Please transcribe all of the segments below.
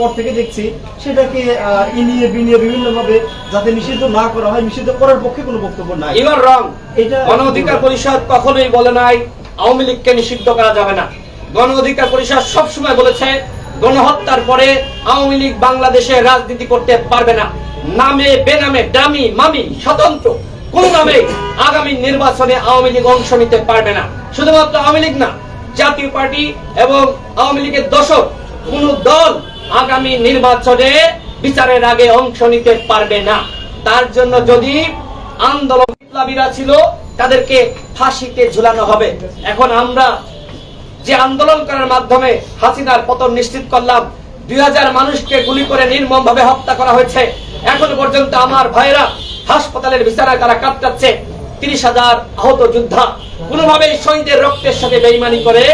পর থেকে দেখছি সেটাকে ইনিয়ে বিনিয়ে বিভিন্ন ভাবে যাতে নিষিদ্ধ না করা হয় নিষিদ্ধ করার পক্ষে কোনো বক্তব্য নাই। You are wrong. এটা- গণ অধিকার পরিষদ কখনোই বলে নাই আওয়ামী লীগকে নিষিদ্ধ করা যাবে না। গণ অধিকার পরিষদ সবসময় বলেছে গণহত্যার পরে আওয়ামী লীগ বাংলাদেশে রাজনীতি করতে পারবে না। নামে বেনামে দামি মামি স্বতন্ত্র কোন নামে আগামী নির্বাচনে আওয়ামী লীগ অংশ নিতে পারবে না। শুধুমাত্র আওয়ামী লীগ না জাতীয় পার্টি এবং আওয়ামী লীগের দশক কোন দল আগামী নির্বাচনে বিচারের আগে অংশ নিতে পারবে না। তার জন্য যদি আন্দোলন বিপ্লবীরা ছিল, তাদেরকে ফাঁসিতে ঝুলানো হবে। এখন আমরা যে আন্দোলন করার মাধ্যমে হাসিনার পতন নিশ্চিত করলাম, দুই হাজার মানুষকে গুলি করে নির্মম ভাবে হত্যা করা হয়েছে। এখন পর্যন্ত আমার ভাইরা হাসপাতালের বিছানায় তারা কাটাচ্ছে তিরিশ হাজার আহত যোদ্ধা কোনোভাবে শহীদের রক্তের সাথে বেইমানি করে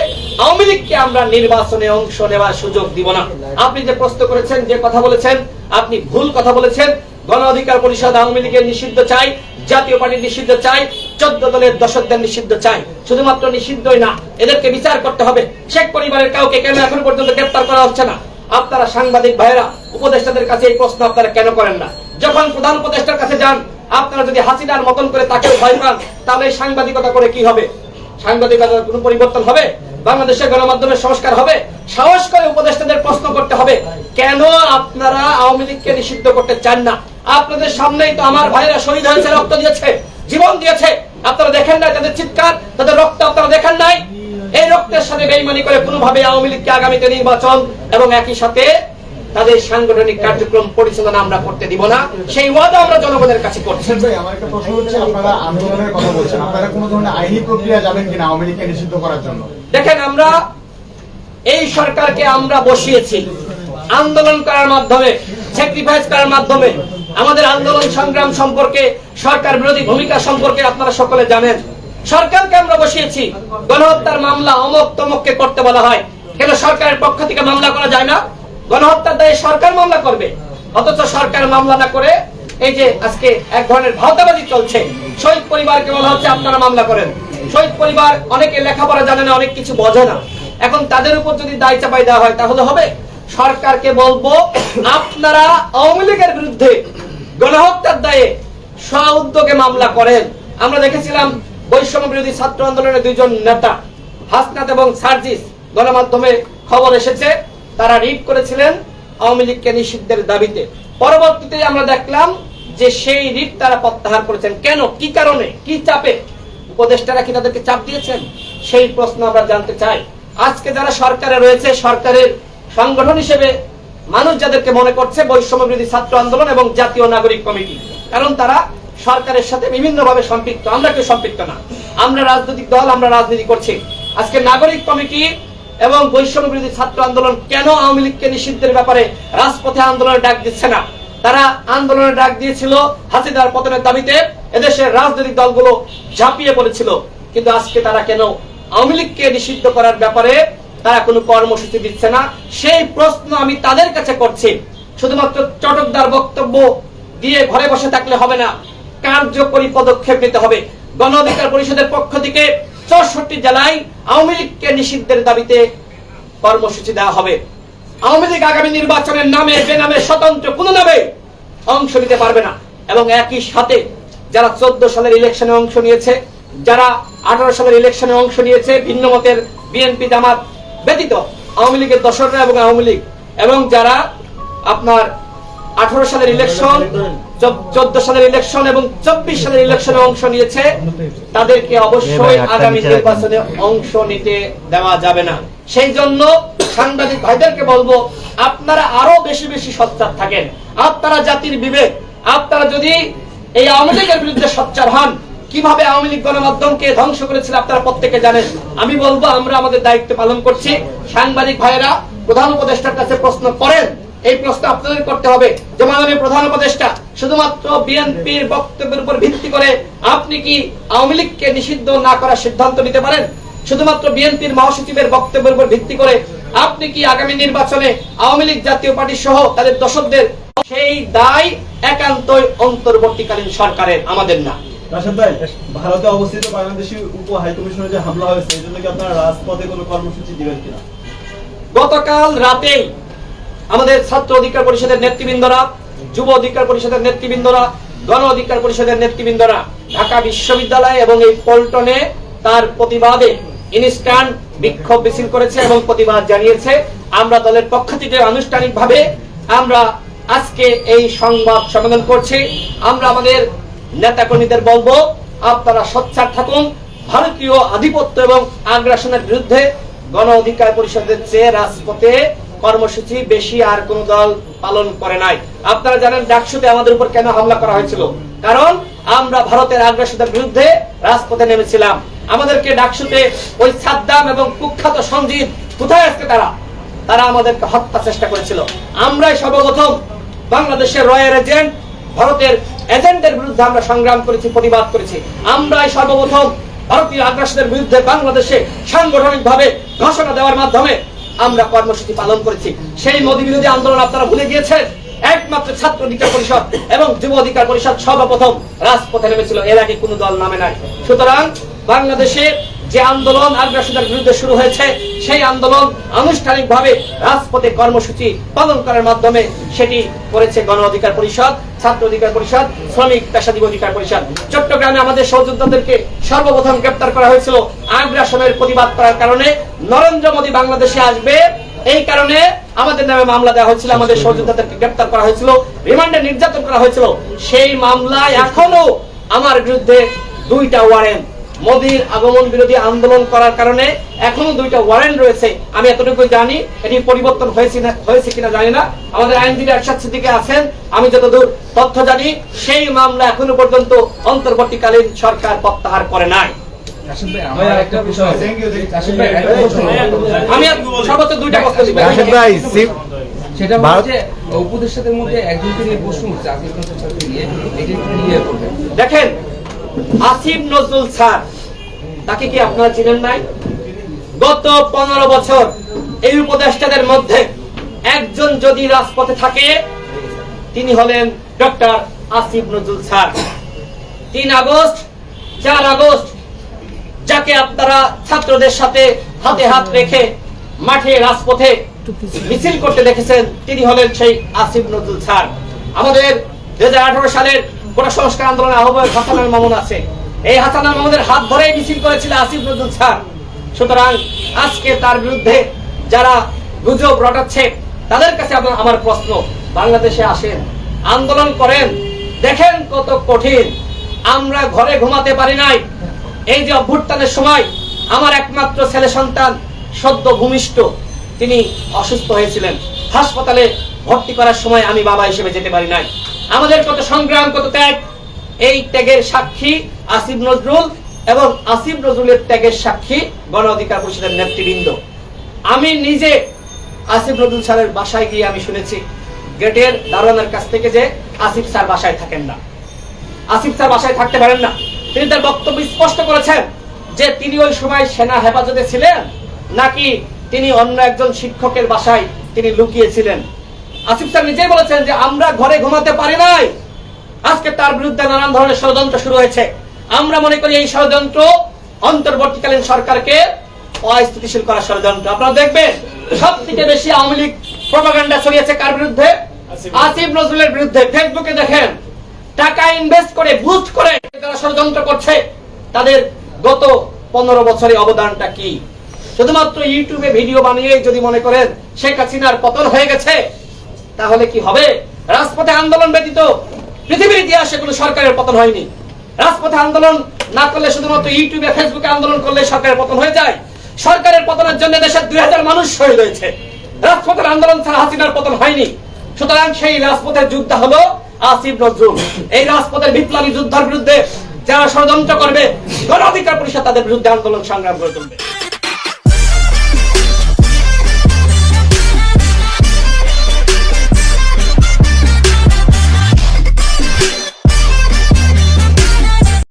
আওয়ামী লীগকে আমরা নির্বাচনে অংশ নেওয়ার সুযোগ দিব না। আপনি যে প্রশ্ন করেছেন, যে কথা বলেছেন, আপনি ভুল কথা বলেছেন। গণ অধিকার পরিষদ আওয়ামী লীগের নিষিদ্ধ চাই, জাতীয় পার্টি নিষিদ্ধ চাই, চোদ্দ দলের দশকদের নিষিদ্ধ চাই। শুধুমাত্র নিষিদ্ধই না, এদেরকে বিচার করতে হবে। শেখ পরিবারের কাউকে কেন এখন পর্যন্ত গ্রেপ্তার করা হচ্ছে না? আপনারা সাংবাদিক ভাইরা উপদেষ্টাদের কাছে এই প্রশ্ন আপনারা কেন করেন না? যখন প্রধান উপদেষ্টার কাছে যান, আপনারা যদি হাসিনার মতন করে তাকে ভয় পান, তাহলে সাংবাদিকতা করে কি হবে? সাংবাদিকতার কোনো পরিবর্তন হবে? বাংলাদেশের গণমাধ্যমের সংস্কার হবে, সাহস করে উপদেষ্টাদের প্রশ্ন করতে হবে, কেন আপনারা আওয়ামী লীগকে নিষিদ্ধ করতে চান না? আপনাদের সামনেই তো আমার ভাইরা শহীদ হয়েছে, রক্ত দিয়েছে, জীবন দিয়েছে। আপনারা দেখেন নাই তাদের চিৎকার, তাদের রক্ত আপনারা দেখেন নাই? এই রক্তের সাথে বেইমানি করে কোনোভাবে আওয়ামী লীগকে আগামীতে নির্বাচন এবং একই সাথে তাদের সাংগঠনিক কার্যক্রম পরিচালনা আমরা করতে দিব না। সেই ওয়াদা আমরা জনগণের কাছে করছি। আমার একটা প্রশ্ন হচ্ছে, আপনারা আন্দোলনের কথা বলছেন। আপনারা কোনো ধরনের আইনি প্রক্রিয়া যাবেন কিনা আওয়ামী লীগকে নিষিদ্ধ করার জন্য? দেখেন, আমরা এই সরকারকে আমরা বসিয়েছি। আন্দোলন করার মাধ্যমে স্যাক্রিফাইস করার মাধ্যমে। আমাদের আন্দোলন সংগ্রাম সম্পর্কে, সরকার বিরোধী ভূমিকা সম্পর্কে আপনারা সকলে জানেন। সরকারকে আমরা বসিয়েছি। গণহত্যার মামলা অমক তমককে করতে বলা হয়। কেন সরকারের পক্ষ থেকে মামলা করা যায় না? গণহত্যার দায়ে সরকার মামলা করবে। অথচ সরকার মামলা না করে এই যে আজকে এক ধরনের ভাওতাবাজি চলছে। শহীদ পরিবারকে বলা হচ্ছে, আপনারা মামলা করেন। শহীদ পরিবার অনেকে লেখাপড়া জানে না, অনেক কিছু বোঝে না। এখন তাদের উপর যদি দায় চাপাই দেওয়া হয়, তাহলে হবে? সরকারকে বলব, আপনারা আওয়ামী লীগের বিরুদ্ধে গণহত্যার দায়ে স্ব উদ্যোগে মামলা করেন। আমরা দেখেছিলাম বৈষম্য বিরোধী ছাত্র আন্দোলনের দুইজন নেতা, হাসনাত এবং সার্জিস, গণমাধ্যমে খবর এসেছে, তারা রিট করেছিলেন আওয়ামী লীগকে নিষিদ্ধের দাবিতে। পরবর্তীতে আমরা দেখলাম যে সেই রিট তারা প্রত্যাহার করেছেন। কেন? কি কারণে? কি চাপে? উপদেষ্টারা কি তাদেরকে চাপ দিয়েছেন? সেই প্রশ্ন আমরা জানতে চাই। আজকে যারা সরকারে রয়েছে, সরকারের সংগঠন হিসেবে মানুষ যাদেরকে মনে করছে বৈষম্য বিরোধী ছাত্র আন্দোলন এবং জাতীয় নাগরিক কমিটি, কারণ তারা সরকারের সাথে বিভিন্ন ভাবে সম্পৃক্ত। আমরা কেউ সম্পৃক্ত না। আমরা রাজনৈতিক দল, আমরা রাজনীতি করছি। আজকে নাগরিক কমিটি এবং বৈষম্য বিরোধী ছাত্র আন্দোলন কেন আওয়ামী লীগকে নিষিদ্ধের ব্যাপারে রাজপথে আন্দোলনের ডাক দিচ্ছে না? তারা আন্দোলনের ডাক দিয়েছিল হাসিদার পতনের দাবিতে। এদেশের রাজনৈতিক দলগুলো ঝাঁপিয়ে পড়েছিল। কিন্তু আজকে তারা কেন আওয়ামী লীগকে নিষিদ্ধ করার ব্যাপারে তারা কোনো কর্মসূচি দিচ্ছে না? সেই প্রশ্ন আমি তাদের কাছে করছি। শুধুমাত্র চটকদার বক্তব্য দিয়ে ঘরে বসে থাকলে হবে না, কার্যকরী পদক্ষেপ নিতে হবে। গণ অধিকার পরিষদের পক্ষ থেকে চৌষট্টি জেলায় আওয়ামী লীগকে নিষিদ্ধের দাবিতে কর্মসূচি দেওয়া হবে। আওয়ামী লীগ আগামী নির্বাচনের নামে, বেনামে, স্বতন্ত্র কোনো নামে অংশ নিতে পারবে না। এবং একই সাথে যারা চোদ্দ সালের ইলেকশনে অংশ নিয়েছে যারা আঠারো সালের ইলেকশনে অংশ নিয়েছে ভিন্ন মতের বিএনপি জামাত ব্যতীত আওয়ামী লীগের দশররা এবং আওয়ামী লীগ। এবং যারা আপনার আঠারো সালের ইলেকশন চোদ্দ সালের ইলেকশন এবং চব্বিশ সালের ইলেকশনে অংশ নিয়েছে তাদেরকে অবশ্যই আগামী নির্বাচনে অংশ নিতে দেওয়া যাবে না। সেই জন্য সাংবাদিক ভাইদেরকে বলব আপনারা আরও বেশি বেশি সচ্চার থাকেন। আপনারা জাতির বিবেক আপনারা যদি এই আওয়ামী লীগের বিরুদ্ধে সচ্চার হন। কীভাবে আওয়ামী লীগ গণমাধ্যমকে ধ্বংস করেছিল আপনারা প্রত্যেকে জানেন। আমি বলব, আমরা আমাদের দায়িত্ব পালন করছি। সাংবাদিক ভাইয়েরা, প্রধান উপদেষ্টার কাছে প্রশ্ন করেন। এই প্রশ্ন আপনাদের করতে হবে। যে মাননীয় প্রধান উপদেষ্টা, শুধুমাত্র বিএনপির বক্তব্যের উপর ভিত্তি করে আপনি কি আওয়ামী লীগকে নিষিদ্ধ না করার সিদ্ধান্ত নিতে পারেন? শুধুমাত্র বিএনপির মহাসচিবের বক্তব্যের উপর ভিত্তি করে আপনি কি আগামী নির্বাচনে আওয়ামী লীগ জাতীয় পার্টি সহ তাদের দশকদের সেই দায় একান্তই অন্তর্বর্তীকালীন সরকারের আমাদের না। ভারতে অবস্থিত বাংলাদেশি উপ হাইকমিশনে যে হামলা হয়েছে এই জন্য কি আপনারা রাজপথে কোনো কর্মসূচি দিবেন কিনা? গতকাল রাতেই আমাদের ছাত্র অধিকার পরিষদের নেতৃবৃন্দরা যুব অধিকার পরিষদের নেতৃবৃন্দরা গণ অধিকার পরিষদের নেতৃবৃন্দরা ঢাকা বিশ্ববিদ্যালয় এবং এই পল্টনে তার প্রতিবাদে ইনস্ট্যান্ট বিক্ষোভ মিছিল করেছে এবং প্রতিবাদ জানিয়েছে। আমরা দলের পক্ষ থেকে আনুষ্ঠানিকভাবে আমরা আজকে এই সংবাদ সম্মেলন করছি। আমরা আমাদের নেতাকর্মীদের বলব, আপনারা সোচ্চার থাকুন। ভারতীয় আধিপত্য এবং আগ্রাসনের বিরুদ্ধে গণ অধিকার পরিষদের চেয়ে রাজপথে কর্মসূচি বেশি আর কোন দল পালন করে নাই। আপনারা জানেন, ডাকসুতে আমাদের উপর কেন হামলা করা হয়েছিল? কারণ আমরা ভারতের আগ্রাসনের বিরুদ্ধে রাজপথে নেমেছিলাম। আমাদেরকে ডাকসুতে ওই সাদ্দাম এবং কুখ্যাত সঞ্জিত কোথায় আজকে তারা? তারা আমাদেরকে হত্যা চেষ্টা করেছিল। আমরাই সর্বপ্রথম বাংলাদেশের রয়্যাল এজেন্ট, ভারতের এজেন্টের বিরুদ্ধে আমরা সংগ্রাম করেছি, প্রতিবাদ করেছি। আমরাই সর্বপ্রথম ভারতীয় আগ্রাসনের বিরুদ্ধে বাংলাদেশে সাংগঠনিক ভাবে ঘোষণা দেওয়ার মাধ্যমে আমরা কর্মসূচি পালন করেছি। সেই মোদী বিরোধী আন্দোলন আপনারা ভুলে গিয়েছেন? একমাত্র ছাত্র অধিকার পরিষদ এবং যুব অধিকার পরিষদ সর্বপ্রথম রাজপথে নেমেছিল। এর আগে কোনো দল নামে নাই। সুতরাং বাংলাদেশে যে আন্দোলন আগ্রাসনের বিরুদ্ধে শুরু হয়েছে, সেই আন্দোলন আনুষ্ঠানিকভাবে রাজপথে কর্মসূচি পালন করার মাধ্যমে সেটি করেছে গণ অধিকার পরিষদ, ছাত্র অধিকার পরিষদ, শ্রমিক পেশাজীবী অধিকার পরিষদ। চট্টগ্রামে আমাদের সহযোদ্ধাদেরকে সর্বপ্রথম গ্রেপ্তার করা হয়েছিল আগ্রাসনের প্রতিবাদ করার কারণে। নরেন্দ্র মোদী বাংলাদেশে আসবে, এই কারণে আমাদের নামে মামলা দেওয়া হয়েছিল, আমাদের সহযোদ্ধাদেরকে গ্রেপ্তার করা হয়েছিল, রিমান্ডে নির্যাতন করা হয়েছিল। সেই মামলায় এখনও আমার বিরুদ্ধে দুইটা ওয়ারেন্ট মোদীর আগমন বিরোধী আন্দোলন করার কারণে এখনও দুইটা ওয়ারেন্ট রয়েছে। আমি এতটুকু জানি এটি পরিবর্তন হয়েছে না হয়েছে কিনা জানি না। আমাদের আইনজীবী আরশাদ সিদ্দিকে আছেন। আমি যতদূর তথ্য জানি সেই মামলা এখনও পর্যন্ত অন্তর্বর্তীকালীন সরকার প্রত্যাহার করে নাই। আমি সর্বোচ্চ দুইটা কথা দিব। সেটা হচ্ছে উপদেষ্টাদের মধ্যে একজনকে নিয়ে নিয়ে দেখেন আসিফ নজরুল স্যার, তাকে কি আপনারা চিনেন নাই? গত পনেরো বছর এই উপদেষ্টাদের মধ্যে একজন যদি রাজপথে থাকে, তিনি হলেন ডক্টর আসিফ নজরুল স্যার। তিন আগস্ট, চার আগস্ট, যাকে আপনারা ছাত্রদের সাথে হাতে হাত রেখে মাঠে, রাজপথে মিছিল করতে দেখেছেন, তিনি হলেন সেই আসিফ নজরুল স্যার। আমাদের দুই হাজার আঠারো সালের কোন সংস্কার আন্দোলনের আহ্বায়ক হাসান আল মামুন আছে। এই হাসান আল মামুনের হাত ধরেই মিছিল করেছিল আসিফ নজরুল স্যার। সুতরাং আজকে তার বিরুদ্ধে যারা গুজব রটাচ্ছে, তাদের কাছে আমার- আমার প্রশ্ন, বাংলাদেশে আসেন, আন্দোলন করেন, দেখেন কত কঠিন। আমরা ঘরে ঘুমাতে পারি নাই। এই যে অভ্যুত্থানের সময় আমার একমাত্র ছেলে সন্তান সদ্য ভূমিষ্ঠ, তিনি অসুস্থ হয়েছিলেন। হাসপাতালে ভর্তি করার সময় আমি বাবা হিসেবে যেতে পারি নাই। আমাদের কত সংগ্রাম, কত ত্যাগ, এই ত্যাগের সাক্ষী আসিফ নজরুল এবং আসিফ নজরুলের ত্যাগের সাক্ষী গণ অধিকার পরিষদের নেতৃবৃন্দ। আমি নিজে আসিফ নজরুল স্যারের বাসায় গিয়ে আমি শুনেছি গেটের দারোয়ানের কাছ থেকে যে আসিফ স্যার বাসায় থাকেন না। আসিফ স্যার বাসায় থাকতে পারেন না। তিনি তার বক্তব্য স্পষ্ট করেছেন যে তিনি ওই সময় সেনা হেফাজতে ছিলেন, নাকি তিনি অন্য একজন শিক্ষকের বাসায় তিনি লুকিয়েছিলেন। আসিফ স্যার নিজেই বলেছেন যে আমরা ঘরে ঘুমাতে পারি নাই। আজকে তার বিরুদ্ধে নানান ধরনের ষড়যন্ত্র শুরু হয়েছে। আমরা মনে করি এই ষড়যন্ত্র অন্তর্বর্তীকালীন সরকারকে অস্থিতিশীল করার ষড়যন্ত্র। আপনারা দেখবেন সব থেকে বেশি আওয়ামী লীগ প্রপাগান্ডা ছড়িয়েছে কার বিরুদ্ধে? আসিফ। নজরুলের বিরুদ্ধে। ফেসবুকে দেখেন টাকা ইনভেস্ট করে বুস্ট করে তারা ষড়যন্ত্র করছে তাদের গত পনেরো বছরে অবদানটা কি? শুধুমাত্র ইউটিউবে ভিডিও বানিয়ে যদি মনে করেন শেখ হাসিনার পতন হয়ে গেছে। তাহলে কি হবে? রাজপথে আন্দোলন ব্যতীত পৃথিবীর ইতিহাসে কোনো সরকারের পতন হয়নি। রাজপথে আন্দোলন না করলে শুধুমাত্র ইউটিউবে, ফেসবুকে আন্দোলন করলে সরকারের পতন হয়ে যায়। সরকারের পতনের জন্য দেশের দুই হাজার মানুষ শহীদ হয়েছে। রাজপথের আন্দোলন ছাড়া হাসিনার পতন হয়নি। সুতরাং সেই রাজপথের যুদ্ধ হলো আসিফ নজরুল। এই রাজপথের বিপ্লবী যুদ্ধের বিরুদ্ধে যারা ষড়যন্ত্র করবে গণ অধিকার পরিষদ তাদের বিরুদ্ধে আন্দোলন সংগ্রাম করে তুলবে।